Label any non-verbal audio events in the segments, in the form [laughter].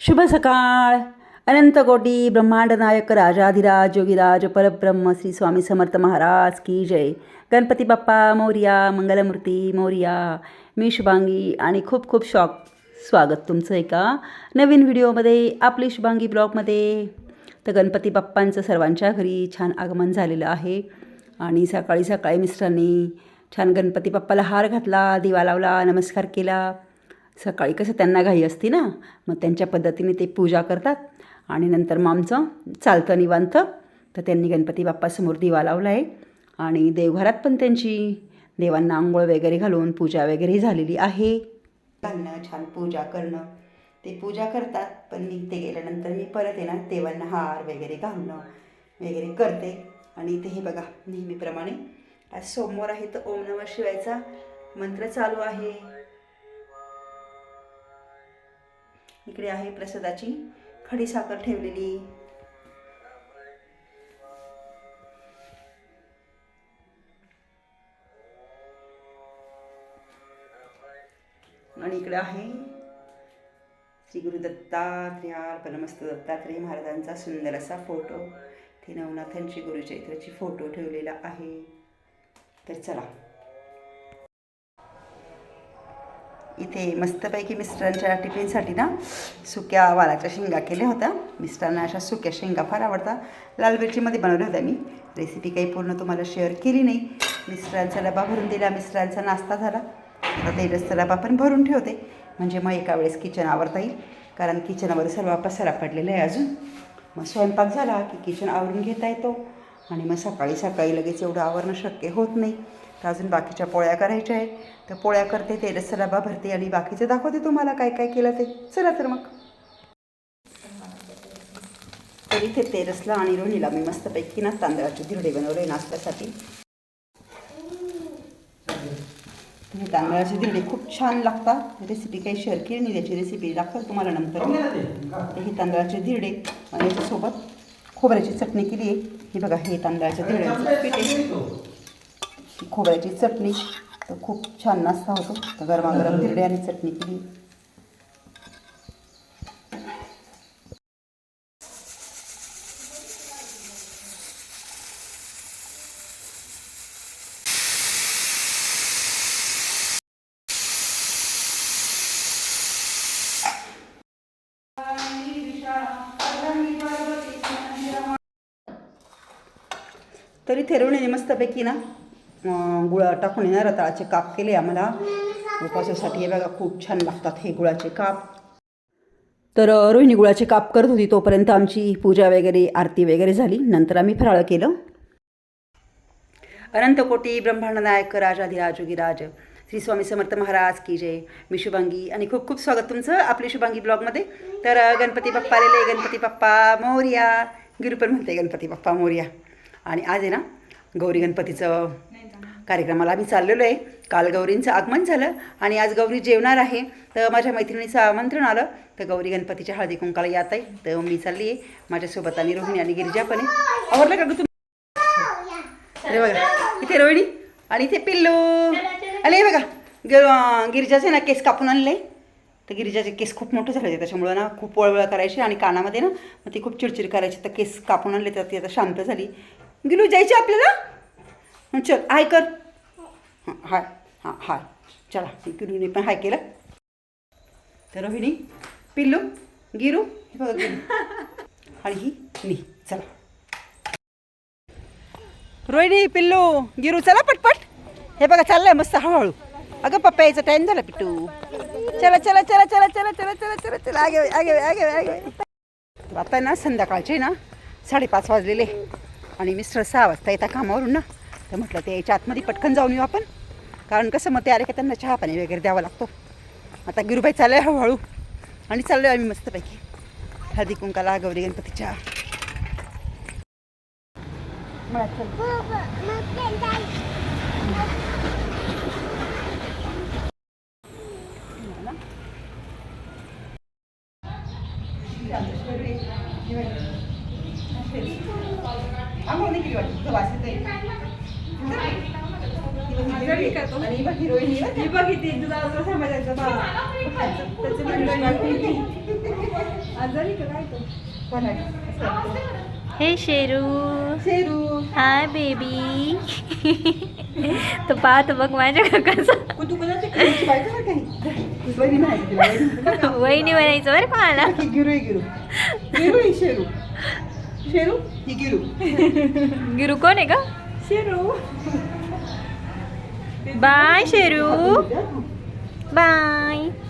शुभ सकाळ. अनंत कोटी ब्रह्मांड नायक राजाधिराज योगीराज परब्रह्म श्री स्वामी समर्थ महाराज की जय. गणपती बाप्पा मोर्या मंगलमूर्ती मोर्या. मी शुभांगी आणि खूप खूप शॉक. स्वागत तुमचं एका नवीन व्हिडिओमध्ये आपली शुभांगी ब्लॉगमध्ये. तर गणपती बाप्पांचं सर्वांच्या घरी छान आगमन झालेलं आहे. आणि सकाळी सकाळी मिस्टरांनी छान गणपती बाप्पाला हार घातला दिवा लावला नमस्कार केला. सकाळी कसं त्यांना घाई असती ना मग त्यांच्या पद्धतीने ते पूजा करतात. आणि नंतर मग आमचं चालतं निवांत. तर त्यांनी गणपती बाप्पासमोर दिवा लावला आहे आणि देवघरात पण त्यांची देवांना आंघोळ वगैरे घालून पूजा वगैरे झालेली आहे. घालणं छान पूजा करणं. ते पूजा करतात पण ते गेल्यानंतर मी परत येणार देवांना हार वगैरे घालणं वगैरे करते. आणि इथे हे बघा नेहमीप्रमाणे आज सोमवार आहे तर ओम नमः शिवायचा मंत्र चालू आहे. इकडे आहे प्रसादाची खडीसाखर ठेवलेली. आणि इकडे आहे श्री गुरु दत्तात्रेयार परमस्त दत्तात्रेय महाराजांचा सुंदर असा फोटो. ते नवनाथांची गुरुचैत्राची फोटो ठेवलेला आहे. तर चला. इथे मस्तपैकी मिस्टरांच्या टिफिनसाठी ना सुक्या वालाच्या शेंगा केल्या होत्या. मिस्टरांना अशा सुक्या शेंगा फार आवडतात लाल मिरचीमध्ये बनवल्या होत्या मी. रेसिपी काही पूर्ण तुम्हाला शेअर केली नाही. मिस्टरांचा डबा भरून दिला. मिस्टरांचा नाश्ता झाला. आता तेलच डबा पण भरून ठेवते. म्हणजे मग एका वेळेस किचन आवरता येईल. कारण किचनवर सर्व पसारा पडलेला आहे अजून. मग स्वयंपाक झाला की किचन आवरून घेता येतो. आणि मग सकाळी सकाळी लगेच एवढं आवरणं शक्य होत नाही. अजून बाकीच्या पोळ्या करायच्या आहे तर पोळ्या करते तेलच डबा भरते आणि बाकीचं दाखवते तुम्हाला काय काय केलं ते. चला तर मग. तर इथे तेरसला आणि रोहिणीला मी मस्तपैकी ना तांदळाचे धिरडे बनवले नाश्त्यासाठी. हे तांदळाचे धिरडे खूप छान लागतात. रेसिपी काही शेअर केली नाही त्याची रेसिपी दाखवत तुम्हाला नंतर. हे तांदळाचे धिरडे आणि याच्यासोबत खोबऱ्याची चटणी केली आहे. हे बघा हे तांदळाच्या धिरड्यांचं पीठ आहे. खोबऱ्याची चटणी. तर खूप छान नाश्ता होतो. तर गरमागरम धिरडे आणि चटणी केली. तरी थेरवणीने मस्तपैकी ना गुळा टाकून येणार रताळाचे काप केले आम्हाला. उपासासाठी हे बघा खूप छान लागतात हे गुळाचे काप. तर रोहिणी गुळाचे काप करत होती तोपर्यंत आमची पूजा वगैरे आरती वगैरे झाली. नंतर आम्ही फराळ केलं. अनंतकोटी ब्रह्मांड नायक राजाधिराजोगीराज श्री स्वामी समर्थ महाराज की जय. मी शुभांगी आणि खूप खूप स्वागत तुमचं आपली शुभांगी ब्लॉगमध्ये. तर गणपती बाप्पा आलेले. गणपती बाप्पा मोर्या. गिरू पण म्हणते गणपती बाप्पा मोर्या. आणि आज आहे ना गौरी गणपतीचं कार्यक्रमाला आम्ही चाललेलो आहे. काल गौरींचं आगमन झालं आणि आज गौरी जेवणार आहे. तर माझ्या मैत्रिणीचं आमंत्रण आलं. तर गौरी गणपतीच्या हळदी कुंकाला यात आहे. तर मी चालली आहे माझ्यासोबत आणि रोहिणी आणि गिरिजा पण आहे. आवडलं का गं तुम्ही? अरे बघा इथे रोहिणी आणि इथे पिल्लू. अरे बघा ग गिरिजाचे ना केस कापून आणले तर गिरिजाचे केस खूप मोठे झाले होते त्याच्यामुळं ना खूप वळवळ करायचे आणि कानामध्ये ना मग ती खूप चिडचिड करायची. तर केस कापून आणले तर ती आता शांत झाली. गिलू जायची आपल्याला? चल हाय कर. हां हाय हां हाय. चला गिरूने पण हाय केलं. तर रोहिणी पिल्लू गिरू हे बघा गिरू. ही नी चला. रोहिणी पिल्लू गिरू चला पटपट. हे बघा चाललंय मस्त हळूहळू. अगं पप्पा यायचा टाईम झाला पिट्टू चला चला चला चला चला चला चला चला चला. आगे आगे आगे आगे आता ना संध्याकाळचे ना साडेपाच वाजलेले. आणि मिस्टर सहा वाजता येता कामावरून ना. तर म्हटलं ते याच्या आतमध्ये पटकन जाऊन येऊ आपण. कारण कसं मग ते आले का त्यांना चहा पाणी वगैरे द्यावा लागतो. आता गिरूबाई चाललं आहे हळूहळू. आणि चाललो आहे आम्ही मस्तपैकी. हळदी कुंकाला गौरी गणपतीच्या मला चल आंघोळ नाही केली वाटतं तुझं वास येतोय. आणि बघ हिरोईन ही बघ. ही बघितली तुझा असं समजायचं बाबा त्याचं- त्याचं मी विश्वास ठेवते. आजारी का काय तो हे शेरू शेरू हाय बेबी तो पाहतो बघ माझ्या काकाचा. [laughs] वहिनी. म्हणायचं बरं का मला? गिरू गिरू. गिरू शेरू. शेरू? ही गिरू. गिरू कोण आहे का शेरू. बाय शेरू बाय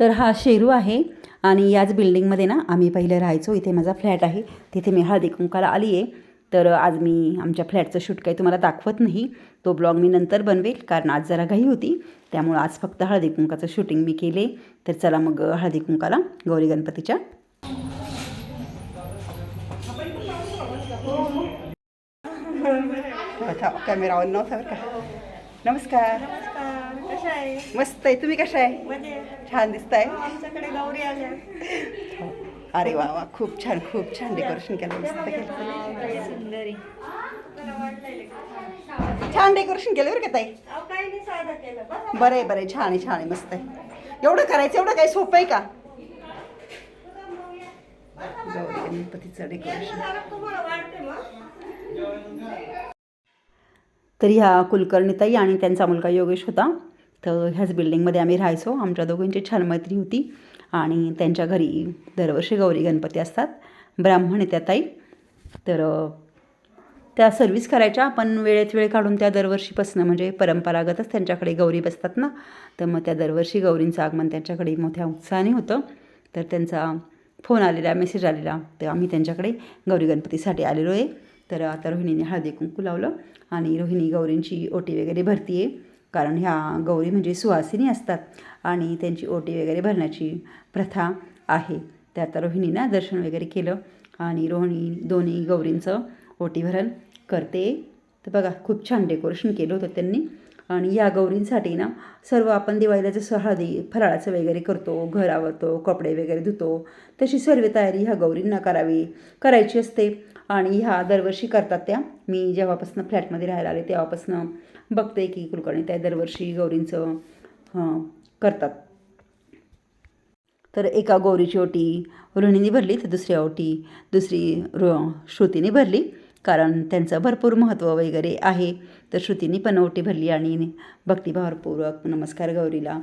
तर हा शेरू आहे आणि याच बिल्डिंगमध्ये ना आम्ही पहिले राहायचो. इथे माझा फ्लॅट आहे. तिथे मी हळदी कुंकाला आली आहे. तर आज मी आमच्या फ्लॅटचं शूट काही तुम्हाला दाखवत नाही. तो ब्लॉग मी नंतर बनवेल कारण आज जरा घाई होती. त्यामुळं आज फक्त हळदी कुंकाचं शूटिंग मी केले. तर चला मग हळदी कुंकाला गौरी गणपतीच्या. कॅमेरा ऑन नव्हता का? नमस्कार. कशा आहे? मस्त आहे. तुम्ही कशा आहे? छान दिसताय. आमच्याकडे गौरी आल्या. अरे वा वा. खूप छान खूप छान डेकोरेशन केलं मस्त केलं. सुंदरी. छान डेकोरेशन केलं बरं का ताई? बरं आहे बरं आहे. छान आहे छान आहे. मस्त आहे. एवढं करायचं एवढं काही सोपं आहे का? गौरी गणपतीचं डेकोरेशन तर ह्या कुलकर्णीताई आणि त्यांचा मुलगा योगेश होता. तर ह्याच बिल्डिंगमध्ये आम्ही राहायचो. आमच्या दोघींची छान मैत्री होती. आणि त्यांच्या घरी दरवर्षी गौरी गणपती असतात. ब्राह्मण येत्या त्या ताई. तर त्या सर्व्हिस करायच्या. पण वेळेत वेळ काढून त्या दरवर्षीपासून म्हणजे परंपरागतच त्यांच्याकडे गौरी बसतात ना. तर मग त्या दरवर्षी गौरींचं आगमन त्यांच्याकडे मोठ्या उत्साहाने होतं. तर त्यांचा फोन आलेला मेसेज आलेला. तर आम्ही त्यांच्याकडे गौरी गणपतीसाठी आलेलो आहे तर आता रोहिणीने हळदी कुंकू लावलं. आणि रोहिणी गौरींची ओटी वगैरे भरती आहे कारण ह्या गौरी म्हणजे सुवासिनी असतात आणि त्यांची ओटी वगैरे भरण्याची प्रथा आहे. त्यात आता रोहिणीनं दर्शन वगैरे केलं आणि रोहिणी दोन्ही गौरींचं ओटी भरण करते. तर बघा खूप छान डेकोरेशन केलं होतं त्यांनी. आणि या गौरींसाठी ना सर्व आपण दिवाळीला जसं हळदी फराळाचं वगैरे करतो घर आवरतो कपडे वगैरे धुतो तशी सर्व तयारी ह्या गौरींना करावी करायची असते. आणि ह्या दरवर्षी करतात त्या. मी जेव्हापासून फ्लॅटमध्ये राहायला आले तेव्हापासून बघते की कुलकर्णी त्या दरवर्षी गौरींचं करतात. तर एका गौरीची ओटी रोहिणीने भरली तर दुसरी ओटी दुसरी रो श्रुतीने भरली. कारण त्यांचं भरपूर महत्त्व वगैरे आहे. तर श्रुतीने पण ओटी भरली आणि भक्तिभावपूर्वक नमस्कार गौरीला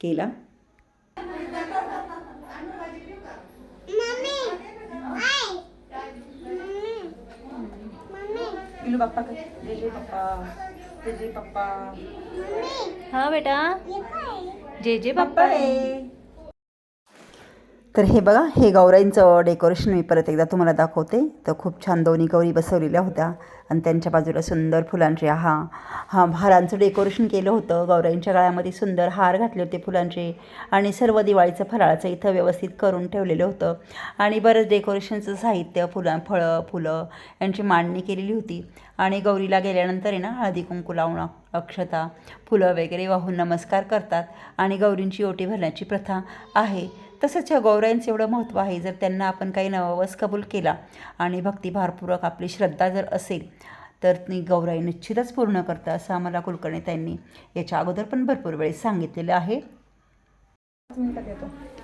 केला. बाप्पा जय जय पप्पा जय पप्पा। हा बेटा। जे जे बाप्पा आहे तर हे बघा हे गौराईंचं डेकोरेशन मी परत एकदा तुम्हाला दाखवते. तर खूप छान दोन्ही गौरी बसवलेल्या होत्या. आणि त्यांच्या बाजूला सुंदर फुलांचे हा हा हारांचं डेकोरेशन केलं होतं. गौराईंच्या गळ्यामध्ये सुंदर हार घातले होते फुलांचे. आणि सर्व दिवाळीचं फराळाचं इथं व्यवस्थित करून ठेवलेलं होतं. आणि बरंच डेकोरेशनचं साहित्य फुला फळं फुलं यांची मांडणी केलेली होती. आणि गौरीला गेल्यानंतर आहे ना हळदी कुंकू लावणं अक्षता फुलं वगैरे वाहून नमस्कार करतात. आणि गौरींची ओटी भरण्याची प्रथा आहे. तसंच ह्या गौराईंचं एवढं महत्त्व आहे. जर त्यांना आपण काही नववस कबूल केला आणि भक्तिभारपूर्वक आपली श्रद्धा जर असेल तर ती गौराई निश्चितच पूर्ण करतं असं आम्हाला कुलकर्णी त्यांनी याच्या अगोदर पण भरपूर वेळेस सांगितलेलं आहे.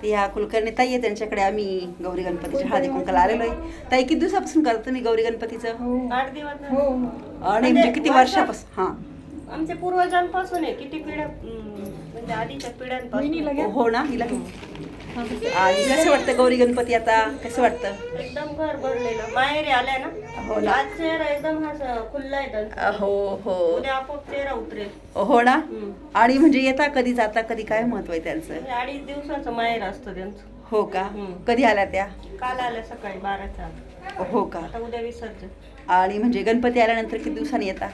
या कुलकर्णी ताई आहे त्यांच्याकडे आम्ही गौरी गणपतीच्या हळदी कुंकाला आलेलो आहे. ताई किती दिवसापासून करता तुम्ही गौरी गणपतीचं? आठ दिवस आणि म्हणजे किती वर्षापासून? हां. आमच्या पूर्वजांपासून आहे. किती पिढ्या म्हणजे आधीच्या पिढ्यांपासून. हो ना हिला आणि कसं वाटतं गौरी गणपती आता? कसं वाटतं? एकदम घर भरलेलं माहेरी आलाय हो ना. ना. आज चेहरा एकदम हा खुल्ला आहे. हो हो. उद्या आपोआप चेहरा उतरेल. हो ना. आणि म्हणजे येता कधी जाता कधी काय महत्त्व आहे त्यांचं? म्हणजे अडीच दिवसाचं माहेर असतं त्यांचं. हो का. कधी आल्या त्या? काल आल्या सकाळी बाराच्या. हो का? आता उद्या विसर्जन. आणि म्हणजे गणपती आल्यानंतर किती दिवसांनी येता?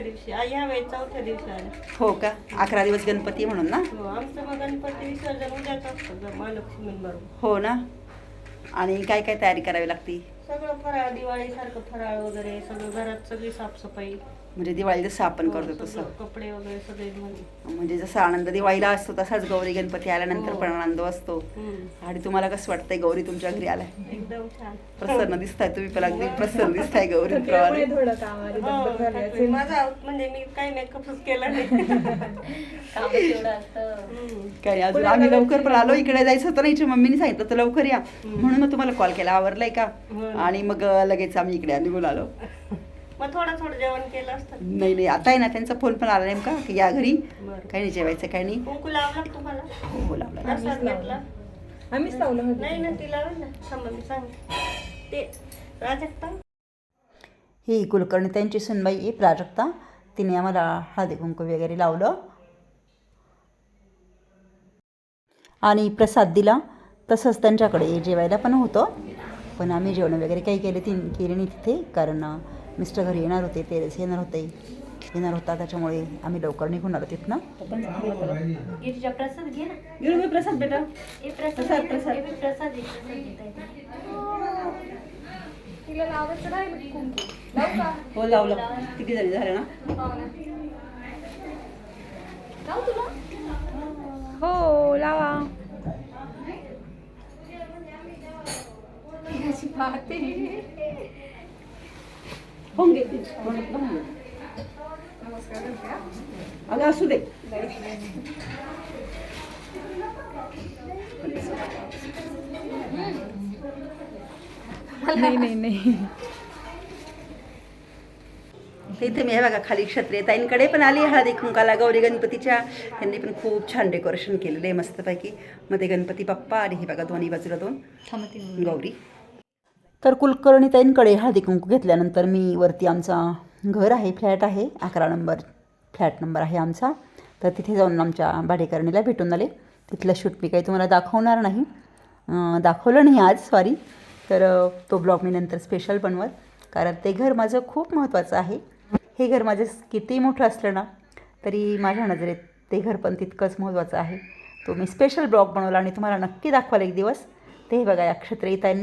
दिवशी. आ, वेळी चौथ्या दिवशी हो का? अकरा दिवस गणपती म्हणून ना? हो, आमचं मग गणपती विसर्जन उद्याच असतं ग- महालक्ष्मींबरोबर हो ना? आणि काय काय तयारी करावी लागते? सगळं फराळ दिवाळी सारखं फराळ वगैरे सगळं घरात सगळी साफसफाई. म्हणजे दिवाळी जसं आपण करतो हो, तसं. सगळं कपडे वगैरे सगळे म्हणजे जसं आनंद दिवाळीला असतो तसाच गौरी गणपती आल्यानंतर हो. पण आनंद असतो. आणि तुम्हाला कसं वाटतंय गौरी तुमच्या घरी आलाय? एकदम छान. प्रसन्न दिसताय तुम्ही पण अगदी प्रसन्न दिसताय गौरी हो, माझा म्हणजे मी काही मेकअपच केला नाही. [laughs] हम्म. काय अजून आम्ही लवकर पण आलो इकडे जायचं होतं ना हिच्या मम्मीने सांगितलं तर लवकर या. म्हणून मग तुम्हाला कॉल केला आवरलाय का? हो. आणि मग अं, लगेच आम्ही इकडे निघून आलो. मग थोडं थोडं जेवण केलं असतं. नाही नाही आता आहे ना त्यांचा फोन पण आला नेमका की या घरी बरं. काही नाही जेवायचं काही नाही. कुंकू लावला का तुम्हाला हो हो लावला प्रसाद घेतला. आम्हीच लावलं होतं. नाही ना ती लावेल ना. थांबा मी सांग ते प्राजक्ता ही कुलकर्णी त्यांची सुनबाई आहे प्राजक्ता. तिने आम्हाला हळदी कुंकू वगैरे लावलं. आणि प्रसाद दिला. तसंच त्यांच्याकडे जेवायला पण होतं. पण आम्ही जेवण वगैरे काही केले ती केले नाही तिथे कारण मिस्टर घरी येणार होते तेरेस येणार होते येणार होता त्याच्यामुळे आम्ही लवकर निघून आलो तिथनं. प्रसाद घे ना. प्रसाद बेटा. हे प्रसाद प्रसाद. हे हो लावलं किती जणी झाले ना. हो लावा. होऊन अगं असू दे नाही नाही नाही. तर इथे मी हे बघा खाली क्षत्रिय ताईंकडे पण आली हळदी कुंकाला. गौरी गणपतीच्या त्यांनी पण खूप छान डेकोरेशन केलेलं आहे मस्तपैकी. मध्ये गणपती बाप्पा आणि हे बघा दोन्ही बाजूला दोन. गौरी. तर कुलकर्णी ताईंकडे हळदी कुंकू घेतल्यानंतर मी वरती आमचा घर आहे फ्लॅट आहे अकरा नंबर फ्लॅट नंबर आहे आमचा. तर तिथे जाऊन आमच्या भाडेकरणीला भेटून आले. तिथलं शूट मी काही तुम्हाला दाखवणार नाही. दाखवलं नाही आज सॉरी तर तो ब्लॉग मी नंतर स्पेशल बनवत कारण ते घर माझं खूप महत्त्वाचं आहे. हे घर माझं किती मोठं असलं ना तरी माझ्या नजरेत ते घर पण तितकंच महत्त्वाचं आहे. तो मी स्पेशल ब्लॉग बनवला आणि तुम्हाला नक्की दाखवाल एक दिवस. ते बघा या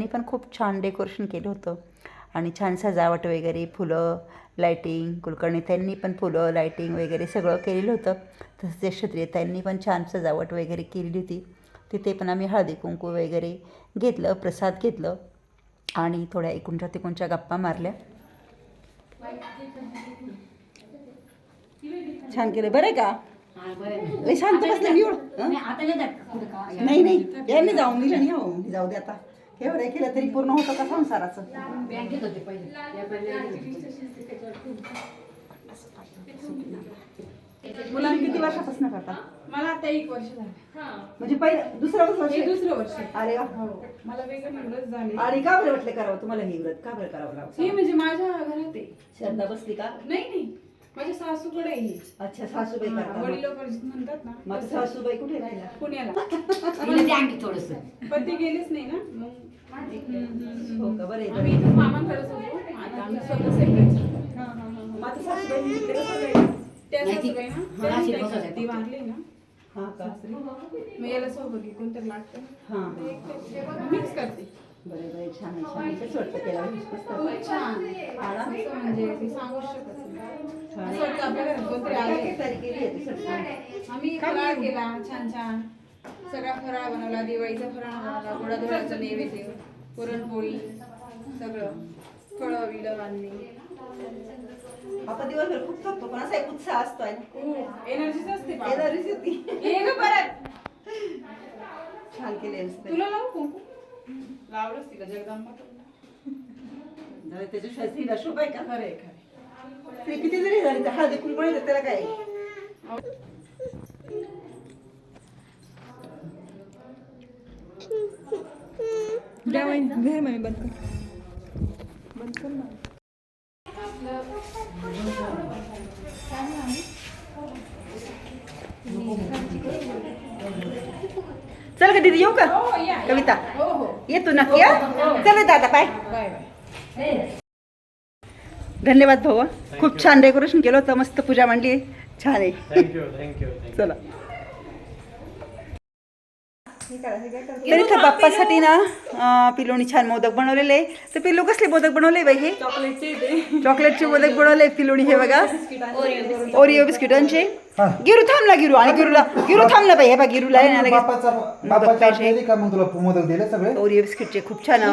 पण खूप छान डेकोरेशन केलं होतं. आणि छान सजावट वगैरे फुलं लायटिंग कुलकर्णी त्यांनी पण फुलं लायटिंग वगैरे सगळं केलेलं होतं. तसंच क्षत्रिय क्षत्रियतांनी पण छान सजावट वगैरे केलेली होती. तिथे पण आम्ही हळदी कुंकू वगैरे घेतलं प्रसाद घेतलं आणि थोड्या एकूणच्या तिकूणच्या गप्पा मारल्या. छान केलं. बरं का? लय शांत बसले मी एवढं हं? नाही नाही यांनी जाऊ मी नाही हो मी जाऊ दे आता. एवढं केलं तरी पूर्ण होतं का संसाराचं? मुलांना किती वर्षापासून करता? मला आता एक वर्ष झालं. म्हणजे पहिलं दुसरं वर्ष हे दुसरं वर्ष. अरे वा. हो. मला वेगळं झाले. आणि का बरं वाटलं करावं? तुम्हाला हे व्रत का बरं करावं लागलं हे म्हणजे माझ्या घरात आहे. श्रद्धा बसली का? नाही नाही. माझ्या सासूकडे आहे हे. अच्छा सासूबाई हा, करता वडील म्हणतात ना मग सासूबाई कुठे राहिला पुण्याला थोडस पण ते गेलेच नाही ना मग हम्म, हम्म, हम्म. हो का बरं आहे, बरं आम्ही आहे. इथं मामांकडेच होतो आता आम्ही स्वतः सेपरेट मग आता सासूबाई तिकडे कसं राहिल्या? त्या नाही, ती- सासूबाई ना हा, अशी बसत ती. वारली ना हा का सासरी मग याला सोबत कोणतरी लागतं हा हा. मिक्स करते बरं बरं छान आहे छान आहे वाटतं खूप हा? असं म्हणजे मी सांगू शकत नाही. छान आहे? आम्ही फराळ केला छान छान सगळा फराळ बनवला दिवाळीचा फराळ बनवला गोडाधोडाचा नैवेद्य पुरणपोळी सगळं फळं विलं आणली आपण दिवसभर खूप थकतो पण असा एक उत्साह असतो आहे एनर्जीच असते बाबा. एनर्जीच येते ये ग परत छान केले तुला लावू कुंकू लावलंच तिला जगदंबा झालं त्याच्याशिवाय स्त्रीला शोभ आहे का खरंय खरंय स्त्री किती जरी झाली तर हळदी कुंकू येतं त्याला काय? घर मी बंद कर. बंद कर ना. चल का दीदी येऊ का? हो. कविता. हो हो. ये तू नक्की या चल दादा बाय बाय. धन्यवाद भाऊ. खूप छान डेकोरेशन केलं होतं. मस्त पूजा मांडली. छान आहे. थँक्यू थँक्यू थँक्यू चला. तर इथं बाप्पासाठी ना अं, पिलोनी छान मोदक बनवलेले तर पिल्लू कसले मोदक बनवले बाई हे? चॉकलेटचे ते. चॉकलेटचे मोदक बनवले पिलोनी हे बघा. ओरिओ बिस्किटांचे गिरू थांबला गिरू. आणि गिरूला गिरू थांबला बाई. हे बघा गिरूला मोदक पाहिजे. ओरिओ बिस्किटचे खूप छान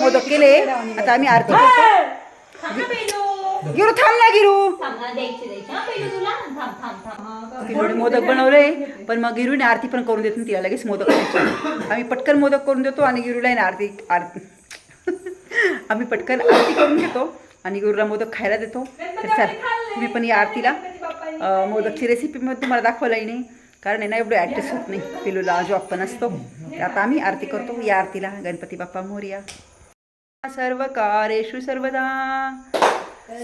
मोदक केले. आता आम्ही आरती करतो. गिरू थांब ना गिरू. द्यायची द्यायची. पहिलं तुला? थांब थांब थांब. पिलोनी मोदक बनवले पण मग गिरूने आरती पण करून देत तिला लगेच मोदक. आम्ही पटकन मोदक करून देतो आणि गिरूला आरती आरती आम्ही पटकन आरती करून घेतो आणि गुरुला मोदक खायला देतो. तर चल तुम्ही पण या आरतीला. मोदकची रेसिपी मध्ये तुम्हाला दाखवलाही नाही. कारण आहे ना एवढं ॲडजस्ट होत नाही. पिलूला जॉब पण असतो आता आम्ही आरती करतो. या आरतीला गणपती बाप्पा मोर्या. सर्व कारेषु सर्वदा।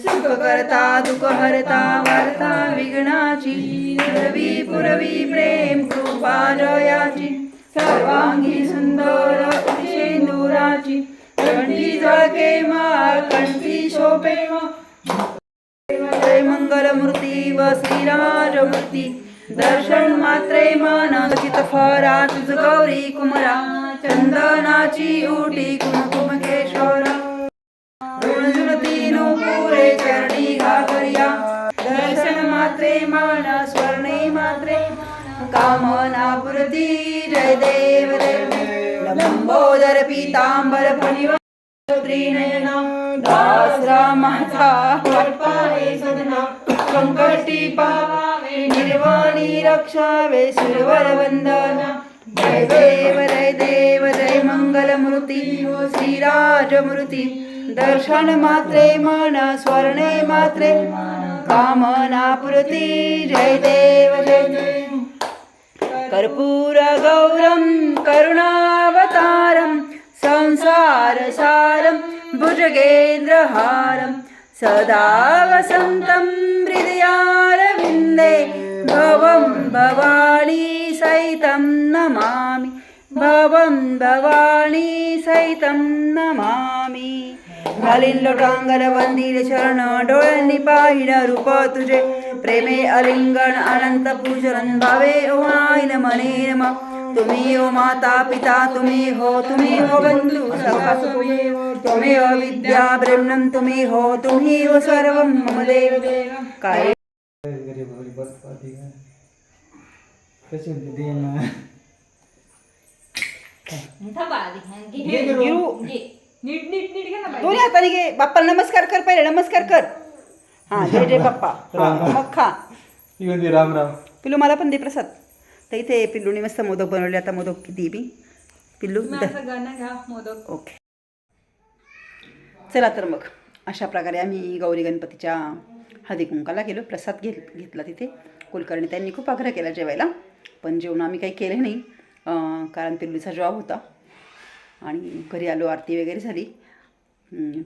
सुखकर्ता दुःखहर्ता दुःख वार्ता विघ्नाची पुरवी पुरवी प्रेम कृपा जयाची सर्वांगी सुंदर सिंदुराची कंठी जळके माळ कंठी शोभे जय मंगलमूर्ती व श्रीराजमूर्ती दर्शन मात्रे मन चित फरा तुझ गौरी कुमरा चंदनाची उटी कुमकुम केशोरा ऋणजुलती पुरे चरणी घागरिया दर्शन मात्रे माना स्वर्णे मात्रे। कामना पुरती जय देव देव। लंबोदर पीतांबर फणिवा त्रिनयना। दास रामाचा सदना। संकटी पावे निर्वाणी रक्षावे सुरवर वंदना। जय देव जय देव जय मङ्गलमूर्ति श्रीराजमूर्ति। दर्शन मात्रे मन स्वर्णे मात्रे। कामना जय देव जय देव। कर्पूर गौरं करुणावतारं संसारसारं भुजगेन्द्रहारं सदा वसन्तं हृदयारविन्दे भवं भवानी सहितं नमामि भवं भवानी सहितं नमामि घालीन लोटांगर वंदिर चरण डोळ्यांनी पाहिन रूप तुझे प्रेमे अलिंगण अनंत पूजन भावे ओमाईन मने नम तुम्ही हो माता पिता तुम्ही हो तुम्ही हो बंधू सखा तुम्ही हो विद्या ब्रह्मण तुम्ही हो तुम्ही हो सर्व मम देव काय गरीब गरीब बरपाती का कशी होती दे ना थांब बाळा, घे. घे गिरू. गिरू घे. नीट नीट नीट घे ना बाई. दोन्ही हाताने घे बाप्पाला नमस्कार कर पहिले नमस्कार कर हा जय जय बाप्पा हा, मग खा राम राम पिल्लू मला पण दे प्रसाद तर इथे पिल्लूने मस्त मोदक बनवले आता मोदक किती मी पिल्लू तुम्ही द- असं गाणं घ्या मोदक ओके चला तर मग अशा प्रकारे आम्ही गौरी गणपतीच्या हळदी कुंकाला गेलो प्रसाद घेत घेतला तिथे. कुलकर्णी त्यांनी खूप आग्रह केला जेवायला पण जेवण आम्ही काही केले नाही कारण पिल्लूचा जॉब होता. आणि घरी आलो आरती वगैरे झाली.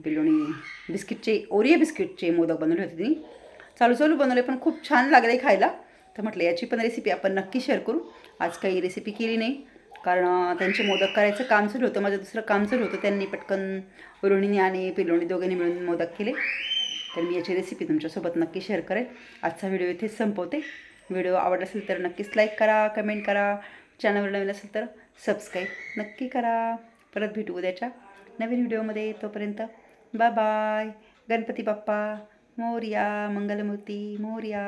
पिल्लूनी बिस्किटचे ओरिया बिस्किटचे मोदक बनवले होते तिने. चालू चालू बनवले पण खूप छान लागले खायला. तर म्हटलं याची पण रेसिपी आपण नक्की शेअर करू. आज काही रेसिपी केली नाही कारण त्यांचे मोदक करायचं काम चालू होतं. माझं दुसरं काम चालू होतं. त्यांनी पटकन रोहिणीने आणि पिलोणी दोघांनी मिळून मोदक केले. तर मी याची रेसिपी तुमच्यासोबत नक्की शेअर करेल. आजचा व्हिडिओ इथे संपवते. व्हिडिओ आवडला असेल तर नक्कीच लाईक करा कमेंट करा. चॅनलवर नवीन असेल तर सबस्क्राईब नक्की करा. परत भेटू उद्याच्या नवीन व्हिडिओमध्ये तोपर्यंत बाय बाय गणपती बाप्पा मोर्या मंगलमूर्ती मोर्या.